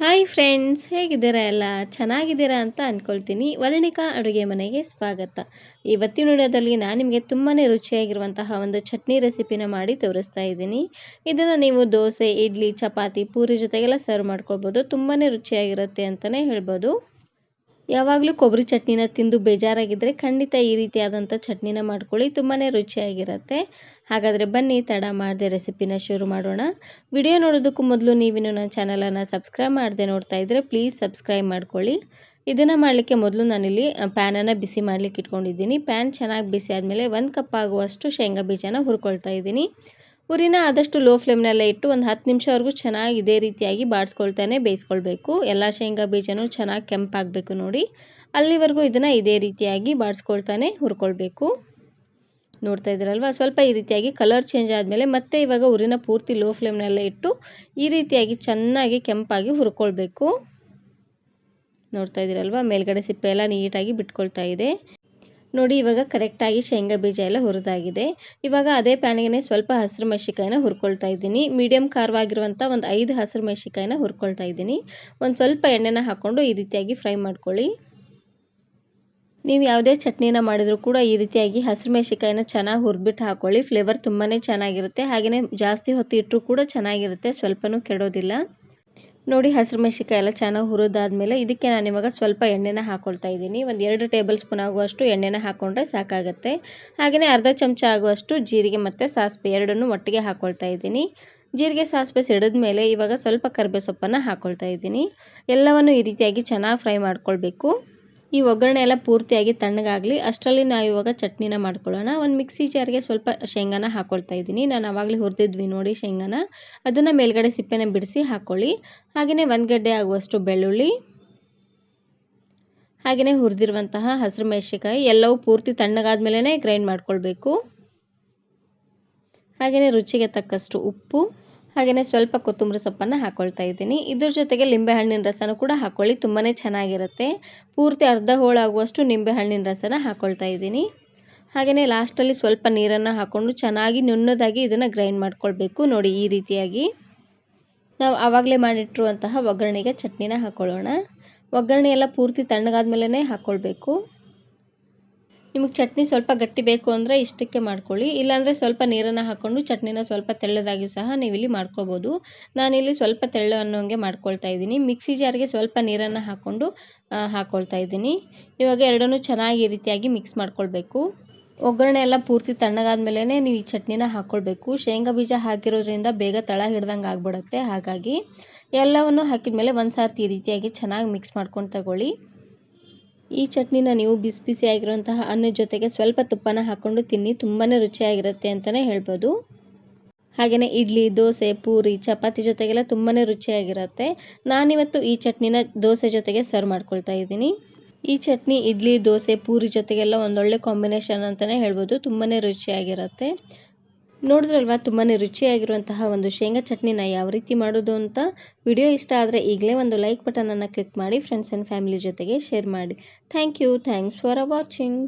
Hi friends ಹೇಗಿದ್ದೀರಾ ಎಲ್ಲ? ಚೆನ್ನಾಗಿದ್ದೀರಾ ಅಂತ ಅಂದ್ಕೊಳ್ತೀನಿ. ವರ್ಣಿಕಾ ಅಡುಗೆ ಮನೆಗೆ ಸ್ವಾಗತ. ಇವತ್ತಿನ ವಿಡಿಯೋದಲ್ಲಿ ನಾನು ನಿಮಗೆ ತುಂಬಾ ರುಚಿಯಾಗಿರುವಂತಹ ಒಂದು ಚಟ್ನಿ ರೆಸಿಪಿನ ಮಾಡಿ ತೋರಿಸ್ತಾ ಇದ್ದೀನಿ. ಇದನ್ನು ನೀವು ದೋಸೆ, ಇಡ್ಲಿ, ಚಪಾತಿ, ಪೂರಿ ಜೊತೆಗೆಲ್ಲ ಸರ್ವ್ ಮಾಡ್ಕೊಳ್ಬೋದು. ತುಂಬಾ ರುಚಿಯಾಗಿರುತ್ತೆ ಅಂತಲೇ ಹೇಳ್ಬೋದು. ಯಾವಾಗಲೂ ಕೊಬ್ಬರಿ ಚಟ್ನಿನ ತಿಂದು ಬೇಜಾರಾಗಿದ್ದರೆ ಖಂಡಿತ ಈ ರೀತಿಯಾದಂಥ ಚಟ್ನಿನ ಮಾಡ್ಕೊಳ್ಳಿ ತುಂಬಾ ರುಚಿಯಾಗಿರುತ್ತೆ. ಹಾಗಾದರೆ ಬನ್ನಿ, ತಡ ಮಾಡದೆ ರೆಸಿಪಿನ ಶುರು ಮಾಡೋಣ. ವಿಡಿಯೋ ನೋಡೋದಕ್ಕೂ ಮೊದಲು ನೀವಿನ್ನು ನನ್ನ ಚಾನಲನ್ನು ಸಬ್ಸ್ಕ್ರೈಬ್ ಮಾಡದೆ ನೋಡ್ತಾ ಇದ್ದರೆ ಪ್ಲೀಸ್ ಸಬ್ಸ್ಕ್ರೈಬ್ ಮಾಡ್ಕೊಳ್ಳಿ. ಇದನ್ನು ಮಾಡಲಿಕ್ಕೆ ಮೊದಲು ನಾನಿಲ್ಲಿ ಪ್ಯಾನನ್ನು ಬಿಸಿ ಮಾಡಲಿಕ್ಕೆ ಇಟ್ಕೊಂಡಿದ್ದೀನಿ. ಪ್ಯಾನ್ ಚೆನ್ನಾಗಿ ಬಿಸಿ ಆದಮೇಲೆ ಒಂದು ಕಪ್ ಆಗುವಷ್ಟು ಶೇಂಗಾ ಬೀಜನ ಹುರ್ಕೊಳ್ತಾ ಇದ್ದೀನಿ. ಉರಿನ ಆದಷ್ಟು ಲೋ ಫ್ಲೇಮ್ನಲ್ಲೇ ಇಟ್ಟು ಒಂದು ಹತ್ತು ನಿಮಿಷವರೆಗೂ ಚೆನ್ನಾಗಿ ಇದೇ ರೀತಿಯಾಗಿ ಬಾಡಿಸ್ಕೊಳ್ತಾನೆ, ಬೇಯಿಸ್ಕೊಳ್ಬೇಕು. ಎಲ್ಲ ಶೇಂಗಾ ಬೀಜನೂ ಚೆನ್ನಾಗಿ ಕೆಂಪಾಗಬೇಕು ನೋಡಿ. ಅಲ್ಲಿವರೆಗೂ ಇದನ್ನು ಇದೇ ರೀತಿಯಾಗಿ ಬಾಡಿಸ್ಕೊಳ್ತಾನೆ, ಹುರ್ಕೊಳ್ಬೇಕು. ನೋಡ್ತಾ ಇದ್ದೀರಲ್ವ? ಸ್ವಲ್ಪ ಈ ರೀತಿಯಾಗಿ ಕಲರ್ ಚೇಂಜ್ ಆದಮೇಲೆ ಮತ್ತೆ ಇವಾಗ ಉರಿನ ಪೂರ್ತಿ ಲೋ ಫ್ಲೇಮ್ನೆಲ್ಲ ಇಟ್ಟು ಈ ರೀತಿಯಾಗಿ ಚೆನ್ನಾಗಿ ಕೆಂಪಾಗಿ ಹುರ್ಕೊಳ್ಬೇಕು. ನೋಡ್ತಾ ಇದ್ದೀರಲ್ವ? ಮೇಲ್ಗಡೆ ಸಿಪ್ಪೆ ಎಲ್ಲ ನೀಟಾಗಿ ಬಿಟ್ಕೊಳ್ತಾ ಇದೆ. ನೋಡಿ, ಇವಾಗ ಕರೆಕ್ಟಾಗಿ ಶೇಂಗಾ ಬೀಜ ಎಲ್ಲ ಹುರಿದಾಗಿದೆ. ಇವಾಗ ಅದೇ ಪ್ಯಾನಿಗೆ ಸ್ವಲ್ಪ ಹಸಿರು ಮೆಣಸಿಕಾಯಿನ ಹುರ್ಕೊಳ್ತಾ ಇದ್ದೀನಿ. ಮೀಡಿಯಮ್ ಖಾರವಾಗಿರುವಂಥ ಒಂದು ಐದು ಹಸಿರು ಮೆಣಸಿಕಾಯಿನ ಹುರ್ಕೊಳ್ತಾ ಇದ್ದೀನಿ. ಒಂದು ಸ್ವಲ್ಪ ಎಣ್ಣೆನ ಹಾಕ್ಕೊಂಡು ಈ ರೀತಿಯಾಗಿ ಫ್ರೈ ಮಾಡ್ಕೊಳ್ಳಿ. ನೀವು ಯಾವುದೇ ಚಟ್ನಿನ ಮಾಡಿದರೂ ಕೂಡ ಈ ರೀತಿಯಾಗಿ ಹಸಿರು ಮೆಣಸಿಕಾಯಿನ ಚೆನ್ನಾಗಿ ಹುರಿದ್ಬಿಟ್ಟು ಹಾಕ್ಕೊಳ್ಳಿ ಫ್ಲೇವರ್ ತುಂಬಾ ಚೆನ್ನಾಗಿರುತ್ತೆ. ಹಾಗೆಯೇ ಜಾಸ್ತಿ ಹೊತ್ತು ಇಟ್ಟರೂ ಕೂಡ ಚೆನ್ನಾಗಿರುತ್ತೆ. ಸ್ವಲ್ಪನೂ ಕೆಡೋದಿಲ್ಲ. ನೋಡಿ ಹಸಿರು ಮೆಣಸಿಕಾಯಿ ಎಲ್ಲ ಚೆನ್ನಾಗಿ ಹುರಿದಾದ್ಮೇಲೆ ಇದಕ್ಕೆ ನಾನು ಇವಾಗ ಸ್ವಲ್ಪ ಎಣ್ಣೆನ ಹಾಕ್ಕೊಳ್ತಾ ಇದ್ದೀನಿ. ಒಂದು ಎರಡು ಟೇಬಲ್ ಸ್ಪೂನ್ ಆಗುವಷ್ಟು ಎಣ್ಣೆನ ಹಾಕ್ಕೊಂಡ್ರೆ ಸಾಕಾಗುತ್ತೆ. ಹಾಗೆಯೇ ಅರ್ಧ ಚಮಚ ಆಗುವಷ್ಟು ಜೀರಿಗೆ ಮತ್ತು ಸಾಸಿವೆ ಎರಡನ್ನೂ ಒಟ್ಟಿಗೆ ಹಾಕ್ಕೊಳ್ತಾ ಇದ್ದೀನಿ. ಜೀರಿಗೆ, ಸಾಸಿವೆ ಸಿಡಿದ ಮೇಲೆ ಇವಾಗ ಸ್ವಲ್ಪ ಕರಿಬೇವು ಸೊಪ್ಪನ್ನು ಹಾಕ್ಕೊಳ್ತಾ ಇದ್ದೀನಿ. ಎಲ್ಲವನ್ನು ಈ ರೀತಿಯಾಗಿ ಚೆನ್ನಾಗಿ ಫ್ರೈ ಮಾಡ್ಕೊಳ್ಬೇಕು. ಈ ಒಗ್ಗರಣೆ ಎಲ್ಲ ಪೂರ್ತಿಯಾಗಿ ತಣ್ಣಗಾಗಲಿ, ಅಷ್ಟರಲ್ಲಿ ನಾವು ಇವಾಗ ಚಟ್ನಿನ ಮಾಡ್ಕೊಳ್ಳೋಣ. ಒಂದು ಮಿಕ್ಸಿ ಜಾರ್ಗೆ ಸ್ವಲ್ಪ ಶೇಂಗಾನ ಹಾಕ್ಕೊಳ್ತಾ ಇದ್ದೀನಿ. ನಾನು ಆವಾಗಲೇ ಹುರಿದಿದ್ವಿ ನೋಡಿ ಶೇಂಗಾನ. ಅದನ್ನು ಮೇಲ್ಗಡೆ ಸಿಪ್ಪೆನ ಬಿಡಿಸಿ ಹಾಕ್ಕೊಳ್ಳಿ ಹಾಗೆಯೇ ಒಂದು ಗಡ್ಡೆ ಆಗುವಷ್ಟು ಬೆಳ್ಳುಳ್ಳಿ ಹಾಗೆಯೇ ಹುರಿದಿರುವಂತಹ ಹಸಿರು ಮೆಣಸಿಕಾಯಿ ಎಲ್ಲವೂ ಪೂರ್ತಿ ತಣ್ಣಗಾದ ಮೇಲೇ ಗ್ರೈಂಡ್ ಮಾಡ್ಕೊಳ್ಬೇಕು. ಹಾಗೆಯೇ ರುಚಿಗೆ ತಕ್ಕಷ್ಟು ಉಪ್ಪು. ಹಾಗೆಯೇ ಸ್ವಲ್ಪ ಕೊತ್ತಂಬರಿ ಸೊಪ್ಪನ್ನು ಹಾಕ್ಕೊಳ್ತಾ ಇದ್ದೀನಿ. ಇದ್ರ ಜೊತೆಗೆ ಹಣ್ಣಿನ ರಸನೂ ಕೂಡ ಹಾಕ್ಕೊಳ್ಳಿ ತುಂಬಾ ಚೆನ್ನಾಗಿರುತ್ತೆ. ಪೂರ್ತಿ ಅರ್ಧ ಹೋಳಾಗುವಷ್ಟು ಹಣ್ಣಿನ ರಸನ ಹಾಕ್ಕೊಳ್ತಾ ಇದ್ದೀನಿ. ಹಾಗೆಯೇ ಲಾಸ್ಟಲ್ಲಿ ಸ್ವಲ್ಪ ನೀರನ್ನು ಹಾಕ್ಕೊಂಡು ಚೆನ್ನಾಗಿ ನುಣ್ಣದಾಗಿ ಇದನ್ನು ಗ್ರೈಂಡ್ ಮಾಡ್ಕೊಳ್ಬೇಕು ನೋಡಿ ಈ ರೀತಿಯಾಗಿ. ನಾವು ಆವಾಗಲೇ ಮಾಡಿಟ್ಟಿರುವಂತಹ ಒಗ್ಗರಣೆಗೆ ಚಟ್ನಿನ ಹಾಕ್ಕೊಳ್ಳೋಣ ಒಗ್ಗರಣೆ ಎಲ್ಲ ಪೂರ್ತಿ ತಣ್ಣಗಾದ ಮೇಲೇ ಹಾಕ್ಕೊಳ್ಬೇಕು ನಿಮಗೆ ಚಟ್ನಿ ಸ್ವಲ್ಪ ಗಟ್ಟಿ ಬೇಕು ಅಂದರೆ ಇಷ್ಟಕ್ಕೆ ಮಾಡ್ಕೊಳ್ಳಿ. ಇಲ್ಲಾಂದರೆ ಸ್ವಲ್ಪ ನೀರನ್ನು ಹಾಕ್ಕೊಂಡು ಚಟ್ನಿನ ಸ್ವಲ್ಪ ತೆಳ್ಳದಾಗಿ ಸಹ ನೀವಿಲ್ಲಿ ಮಾಡ್ಕೊಬೋದು ನಾನಿಲ್ಲಿ ಸ್ವಲ್ಪ ತೆಳ್ಳು ಅನ್ನೋಂಗೆ ಮಾಡ್ಕೊಳ್ತಾ ಇದ್ದೀನಿ. ಮಿಕ್ಸಿ ಜಾರ್ಗೆ ಸ್ವಲ್ಪ ನೀರನ್ನು ಹಾಕ್ಕೊಂಡು ಹಾಕ್ಕೊಳ್ತಾ ಇದ್ದೀನಿ. ಇವಾಗ ಎರಡನ್ನೂ ಚೆನ್ನಾಗಿ ಈ ರೀತಿಯಾಗಿ ಮಿಕ್ಸ್ ಮಾಡ್ಕೊಳ್ಬೇಕು. ಒಗ್ಗರಣೆ ಎಲ್ಲ ಪೂರ್ತಿ ತಣ್ಣಗಾದ ಮೇಲೇ ನೀವು ಈ ಚಟ್ನಿನ ಹಾಕ್ಕೊಳ್ಬೇಕು ಶೇಂಗಾ ಬೀಜ ಹಾಕಿರೋದ್ರಿಂದ ಬೇಗ ತಳ ಹಿಡ್ದಂಗೆ ಆಗ್ಬಿಡುತ್ತೆ. ಹಾಗಾಗಿ ಎಲ್ಲವನ್ನು ಹಾಕಿದ ಮೇಲೆ ಒಂದು ಸಾರ್ತಿ ಈ ರೀತಿಯಾಗಿ ಚೆನ್ನಾಗಿ ಮಿಕ್ಸ್ ಮಾಡ್ಕೊಂಡು ತಗೊಳ್ಳಿ. ಈ ಚಟ್ನಿನ ನೀವು ಬಿಸಿ ಬಿಸಿಯಾಗಿರುವಂತಹ ಅನ್ನದ ಜೊತೆಗೆ ಸ್ವಲ್ಪ ತುಪ್ಪನ ಹಾಕ್ಕೊಂಡು ತಿನ್ನಿ ತುಂಬಾ ರುಚಿಯಾಗಿರುತ್ತೆ ಅಂತಲೇ ಹೇಳ್ಬೋದು. ಹಾಗೆಯೇ ಇಡ್ಲಿ, ದೋಸೆ, ಪೂರಿ, ಚಪಾತಿ ಜೊತೆಗೆಲ್ಲ ತುಂಬಾ ರುಚಿಯಾಗಿರುತ್ತೆ. ನಾನಿವತ್ತು ಈ ಚಟ್ನಿನ ದೋಸೆ ಜೊತೆಗೆ ಸರ್ವ್ ಮಾಡ್ಕೊಳ್ತಾ ಇದ್ದೀನಿ. ಈ ಚಟ್ನಿ, ಇಡ್ಲಿ, ದೋಸೆ, ಪೂರಿ ಜೊತೆಗೆಲ್ಲ ಒಂದೊಳ್ಳೆ ಕಾಂಬಿನೇಷನ್ ಅಂತಲೇ ಹೇಳ್ಬೋದು ತುಂಬಾ ರುಚಿಯಾಗಿರುತ್ತೆ. ನೋಡಿದ್ರಲ್ವ? ತುಂಬಾ ರುಚಿಯಾಗಿರುವಂತಹ ಒಂದು ಶೇಂಗಾ ಚಟ್ನಿನ ಯಾವ ರೀತಿ ಮಾಡೋದು ಅಂತ ವಿಡಿಯೋ ಇಷ್ಟ ಆದರೆ ಈಗಲೇ ಒಂದು ಲೈಕ್ ಬಟನನ್ನು ಕ್ಲಿಕ್ ಮಾಡಿ ಫ್ರೆಂಡ್ಸ್ ಆ್ಯಂಡ್ ಫ್ಯಾಮಿಲಿ ಜೊತೆಗೆ ಶೇರ್ ಮಾಡಿ. Thank you thanks for watching